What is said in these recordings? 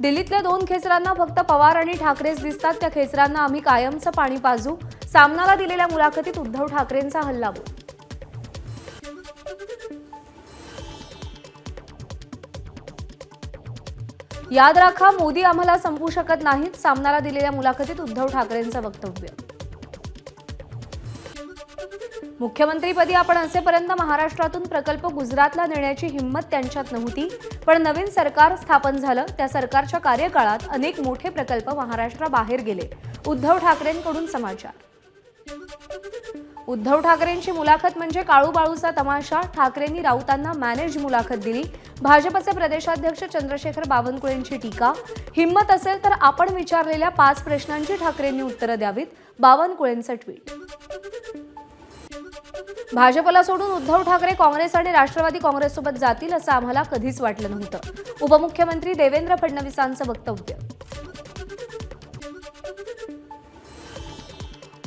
दिल्लीतल्या दोन खेचरांना फक्त पवार आणि ठाकरेच दिसतात. त्या खेचरांना आम्ही कायमचं पाणी पाजू. सामनाला दिलेल्या मुलाखतीत उद्धव ठाकरेंचा हल्लाबोल याद राखा मोदी आम्हाला संपू शकत नाहीत. सामनाला दिलेल्या मुलाखतीत उद्धव ठाकरेंचं वक्तव्य. मुख्यमंत्रीपदी आपण असेपर्यंत महाराष्ट्रातून प्रकल्प गुजरातला नेण्याची हिंमत त्यांच्यात नव्हती. पण नवीन सरकार स्थापन झालं. त्या सरकारच्या कार्यकाळात अनेक मोठे प्रकल्प महाराष्ट्राबाहेर गेले. उद्धव ठाकरेंकडून समाचार. उद्धव ठाकरेंची मुलाखत म्हणजे काळूबाळूचा तमाशा. ठाकरेंनी राऊतांना मॅनेज मुलाखत दिली. भाजपचे प्रदेशाध्यक्ष चंद्रशेखर बावनकुळेंची टीका. हिंमत असेल तर आपण विचारलेल्या पाच प्रश्नांची ठाकरेंनी उत्तरं द्यावीत. बावनकुळेंचं ट्विट. भाजपला सोडून उद्धव ठाकरे काँग्रेस आणि राष्ट्रवादी काँग्रेससोबत जातील असं आम्हाला कधीच वाटलं नव्हतं. उपमुख्यमंत्री देवेंद्र फडणवीसांचं वक्तव्य.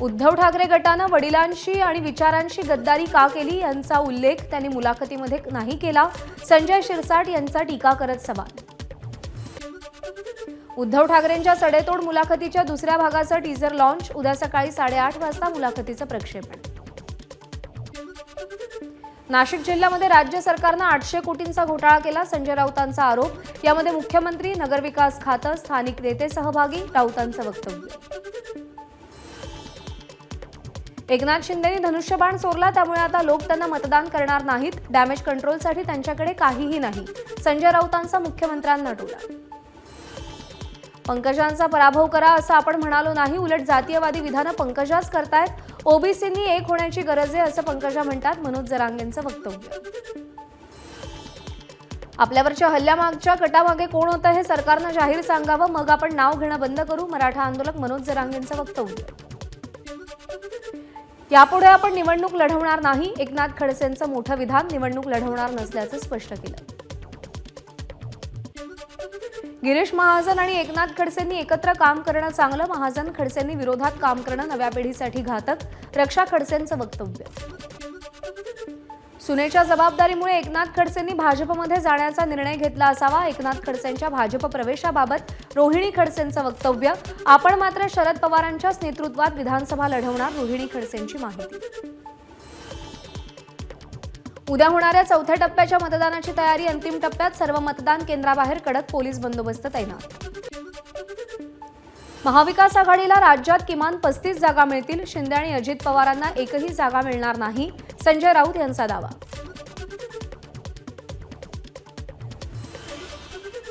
उद्धव ठाकरे गटानं वडिलांशी आणि विचारांशी गद्दारी का केली यांचा उल्लेख त्यांनी मुलाखतीमध्ये नाही केला. संजय शिरसाट यांचा टीका करत सवाल. उद्धव ठाकरेंच्या सडेतोड मुलाखतीच्या दुसऱ्या भागाचं टीझर लॉन्च. उद्या सकाळी साडेआठ वाजता मुलाखतीचं प्रक्षेपण. नाशिक जिल्ह्यामध्ये राज्य सरकारनं आठशे कोटींचा घोटाळा केला संजय राऊतांचा आरोप. यामध्ये मुख्यमंत्री नगरविकास खातं स्थानिक नेते सहभागी राऊतांचं वक्तव्य. एकनाथ शिंदेनी धनुष्यबाण चोरला त्यामुळे आता लोक त्यांना मतदान करणार नाहीत. डॅमेज कंट्रोलसाठी त्यांच्याकडे काहीही नाही. संजय राऊतांचा मुख्यमंत्र्यांना टोला पंकजांचा पराभव करा असं आपण म्हणालो नाही. उलट जातीयवादी विधानं पंकजाच करतायत. ओबीसींनी एक होण्याची गरज आहे असं पंकजा म्हणतात मनोज जरांगेंचं वक्तव्य. आपल्यावरच्या हल्ल्यामागच्या कटामागे कोण होतं हे सरकारनं जाहीर सांगावं मग आपण नाव घेणं बंद करू मराठा आंदोलक मनोज जरांगेंचं वक्तव्य. यापुढे आपण निवडणूक लढवणार नाही एकनाथ खडसेंचं मोठं विधान निवडणूक लढवणार नसल्याचं स्पष्ट केलं. गिरीश महाजन आणि एकनाथ खडसेंनी एकत्र काम करणं चांगलं महाजन खडसेंनी विरोधात काम करणं नव्या पिढीसाठी घातक रक्षा खडसेंचं वक्तव्य. सुनेच्या जबाबदारीमुळे एकनाथ खडसेंनी भाजपमध्ये जाण्याचा निर्णय घेतला असावा. एकनाथ खडसेंच्या भाजप प्रवेशाबाबत रोहिणी खडसेंचं वक्तव्य. आपण मात्र शरद पवारांच्याच नेतृत्वात विधानसभा लढवणार रोहिणी खडसेंची माहिती. उद्या होणाऱ्या चौथ्या टप्प्याच्या मतदानाची तयारी अंतिम टप्प्यात सर्व मतदान केंद्राबाहेर कडक पोलीस बंदोबस्त तैनात. महाविकास आघाडीला राज्यात किमान पस्तीस जागा मिळतील. शिंदे आणि अजित पवारांना एकही जागा मिळणार नाही. संजय राऊत यांचा दावा.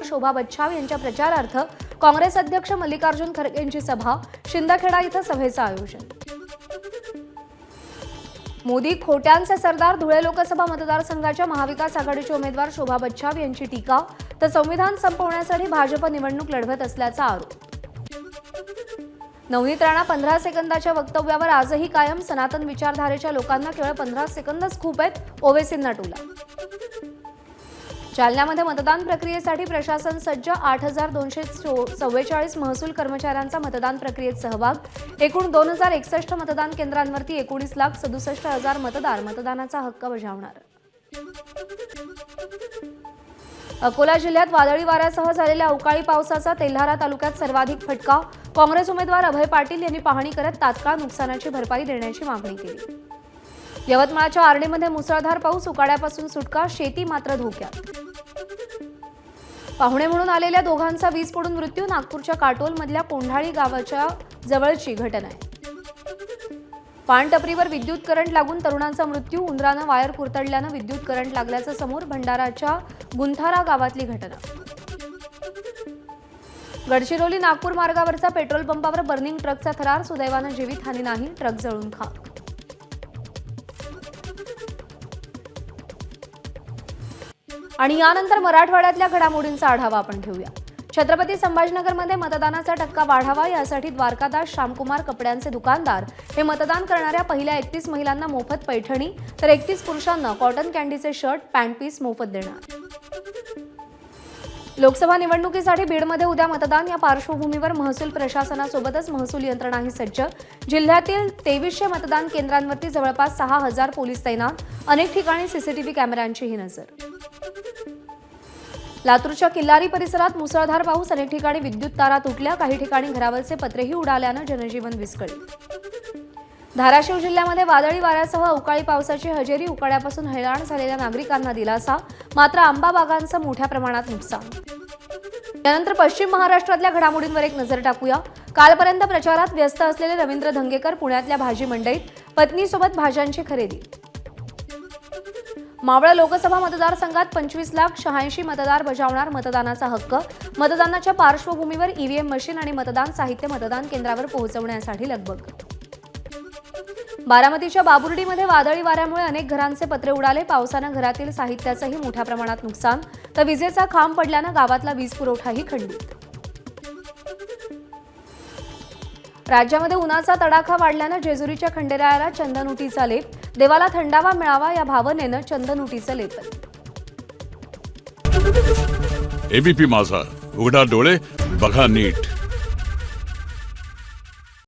शोभा बच्छाव यांच्या प्रचारार्थ काँग्रेस अध्यक्ष मल्लिकार्जुन खरगेंची सभा. शिंदखेडा इथं सभेचं आयोजन. मोदी खोट्यांचे सरदार धुळे लोकसभा मतदारसंघाच्या महाविकास आघाडीचे उमेदवार शोभा बच्छाव यांची टीका तर संविधान संपवण्यासाठी भाजप निवडणूक लढवत असल्याचा आरोप. नवनीत राणा पंधरा सेकंदाच्या वक्तव्यावर आजही कायम सनातन विचारधारेच्या लोकांना केवळ पंधरा सेकंदच खूप आहेत ओवेसींना टोला. जालन्यामध्ये मतदान प्रक्रियेसाठी प्रशासन सज्ज आठ हजार दोनशे चव्वेचाळीस महसूल कर्मचाऱ्यांचा मतदान प्रक्रियेत सहभाग. एकूण दोन हजार एकसष्ट मतदान केंद्रांवरती एकोणीस लाख सदुसष्ट हजार मतदार मतदानाचा हक्क बजावणार. अकोला जिल्ह्यात वादळी वाऱ्यासह झालेल्या अवकाळी पावसाचा तेल्हारा तालुक्यात सर्वाधिक फटका. काँग्रेस उमेदवार अभय पाटील यांनी पाहणी करत तात्काळ नुकसानाची भरपाई देण्याची मागणी केली. यवतमाळच्या आर्णीमध्ये मुसळधार पाऊस उकाड्यापासून सुटका शेती मात्र धोक्यात. पाहुणे म्हणून आलेल्या दोघांचा वीज पडून मृत्यू नागपूरच्या काटोलमधल्या कोंढाळी गावाच्या जवळची घटना आहे. पानटपरीवर विद्युत करंट लागून तरुणांचा मृत्यू उंदरानं वायर कुरतडल्यानं विद्युत करंट लागल्याचं समोर भंडाराच्या गुंथारा गावातली घटना. गडचिरोली नागपूर मार्गावरचा पेट्रोल पंपावर बर्निंग ट्रकचा थरार सुदैवानं जीवितहानी नाही ट्रक जळून खाक आणि यानंतर मराठवाड्यातल्या घडामोडींचा आढावा आपण घेऊया. छत्रपती संभाजीनगरमध्ये मतदानाचा टक्का वाढावा यासाठी द्वारकादास श्यामकुमार कपड्यांचे दुकानदार हे मतदान करणाऱ्या पहिल्या एकतीस महिलांना मोफत पैठणी तर एकतीस पुरुषांना कॉटन कॅन्डीचे शर्ट पॅन्ट पीस मोफत देणार. लोकसभा निवडणुकीसाठी बीडमध्ये उद्या मतदान. या पार्श्वभूमीवर महसूल प्रशासनासोबतच महसूल यंत्रणाही सज्ज. जिल्ह्यातील तेवीसशे मतदान केंद्रांवरती जवळपास सहा हजार पोलीस तैनात. अनेक ठिकाणी सीसीटीव्ही कॅमेऱ्यांचीही नजर. लातूरच्या किल्लारी परिसरात मुसळधार पाऊस अनेक ठिकाणी विद्युत तारा तुटल्या. काही ठिकाणी घरावरचे पत्रेही उडाल्यानं जनजीवन विस्कळीत. धाराशिव जिल्ह्यामध्ये वादळी वाऱ्यासह अवकाळी पावसाची हजेरी उकाड्यापासून हैराण झालेल्या नागरिकांना दिलासा मात्र आंबा बागांचं मोठ्या प्रमाणात नुकसान. त्यानंतर पश्चिम महाराष्ट्रातल्या घडामोडींवर एक नजर टाकूया. कालपर्यंत प्रचारात व्यस्त असलेले रवींद्र धंगेकर पुण्यातल्या भाजी मंडईत पत्नीसोबत भाज्यांची खरेदी. मावळ लोकसभा मतदारसंघात पंचवीस लाख शहाऐंशी मतदार बजावणार मतदानाचा हक्क. मतदानाच्या पार्श्वभूमीवर ईव्हीएम मशीन आणि मतदान साहित्य मतदान केंद्रावर पोहोचवण्यासाठी लगबग. बारामतीच्या बाबुर्डीमध्ये वादळी वाऱ्यामुळे अनेक घरांचे पत्रे उडाले. पावसानं घरातील साहित्याचंही मोठ्या प्रमाणात नुकसान. तर विजेचा खांब पडल्यानं गावातला वीज पुरवठाही खंडित. राज्यामध्ये उन्हाचा तडाखा वाढल्यानं जेजुरीच्या खंडेरायाला चंदनुटीचा लेप देवाला थंडावा मिळावा या भावनेनं चंदनुटीचं लेपन एबीपी माझा उघडा डोळे बघा नीट.